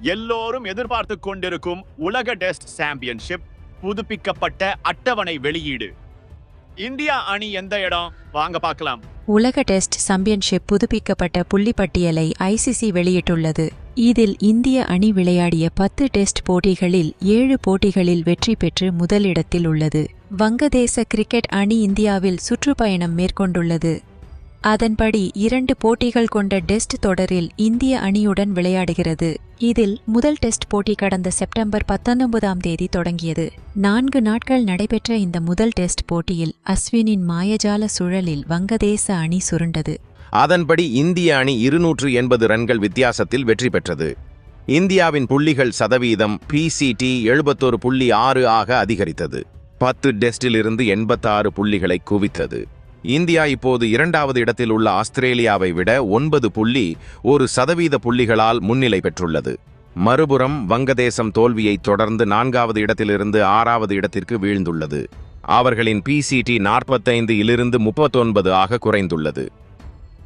எல்லோரும் எதிர்பார்த்து கொண்டிருக்கும் உலக டெஸ்ட் சாம்பியன்ஷிப் புதுப்பிக்கப்பட்ட அட்டவணை வெளியீடு. இந்தியா அணி எந்த இடம்? வாங்க பார்க்கலாம். உலக டெஸ்ட் சாம்பியன்ஷிப் புதுப்பிக்கப்பட்ட புள்ளிப்பட்டியலை ஐசிசி வெளியிட்டுள்ளது. இதில் இந்திய அணி விளையாடிய பத்து டெஸ்ட் போட்டிகளில் ஏழு போட்டிகளில் வெற்றி பெற்று முதலிடத்தில் உள்ளது. வங்கதேச கிரிக்கெட் அணி இந்தியாவில் சுற்றுப்பயணம் மேற்கொண்டுள்ளது. அதன்படி இரண்டு போட்டிகள் கொண்ட டெஸ்ட் தொடரில் இந்திய அணியுடன் விளையாடுகிறது. இதில் முதல் டெஸ்ட் போட்டி கடந்த செப்டம்பர் பத்தொன்பதாம் தேதி தொடங்கியது. நான்கு நாட்கள் நடைபெற்ற இந்த முதல் டெஸ்ட் போட்டியில் அஸ்வினின் மாயஜால சுழலில் வங்கதேச அணி சுருண்டது. அதன்படி இந்திய அணி இருநூற்று எண்பது ரன்கள் வித்தியாசத்தில் வெற்றி பெற்றது. இந்தியாவின் புள்ளிகள் சதவீதம் பிசிடி எழுபத்தொரு புள்ளி ஆறு ஆக அதிகரித்தது. பத்து டெஸ்டிலிருந்து எண்பத்தாறு புள்ளிகளை குவித்தது. இந்தியா இப்போது இரண்டாவது இடத்தில் உள்ள ஆஸ்திரேலியாவை விட ஒன்பது புள்ளி ஒரு சதவீத புள்ளிகளால் முன்னிலை பெற்றுள்ளது. மறுபுறம் வங்கதேசம் தோல்வியைத் தொடர்ந்து நான்காவது இடத்திலிருந்து ஆறாவது இடத்திற்கு வீழ்ந்துள்ளது. அவர்களின் பிசிடி நாற்பத்தைந்து இலிருந்து முப்பத்தொன்பது ஆக குறைந்துள்ளது.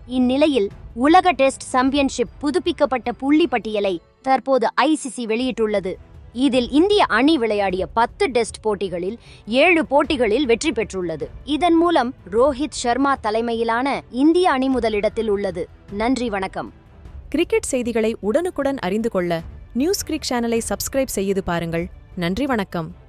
இந்நிலையில் உலக டெஸ்ட் சாம்பியன்ஷிப் புதுப்பிக்கப்பட்ட புள்ளி பட்டியலை தற்போது ஐசிசி வெளியிட்டுள்ளது. இதில் இந்திய அணி விளையாடிய பத்து டெஸ்ட் போட்டிகளில் ஏழு போட்டிகளில் வெற்றி பெற்றுள்ளது. இதன் மூலம் ரோஹித் சர்மா தலைமையிலான இந்திய அணி முதலிடத்தில் உள்ளது. நன்றி வணக்கம். கிரிக்கெட் செய்திகளை உடனுக்குடன் அறிந்து கொள்ள நியூஸ் கிரிக் சேனலை சப்ஸ்கிரைப் செய்து பாருங்கள். நன்றி வணக்கம்.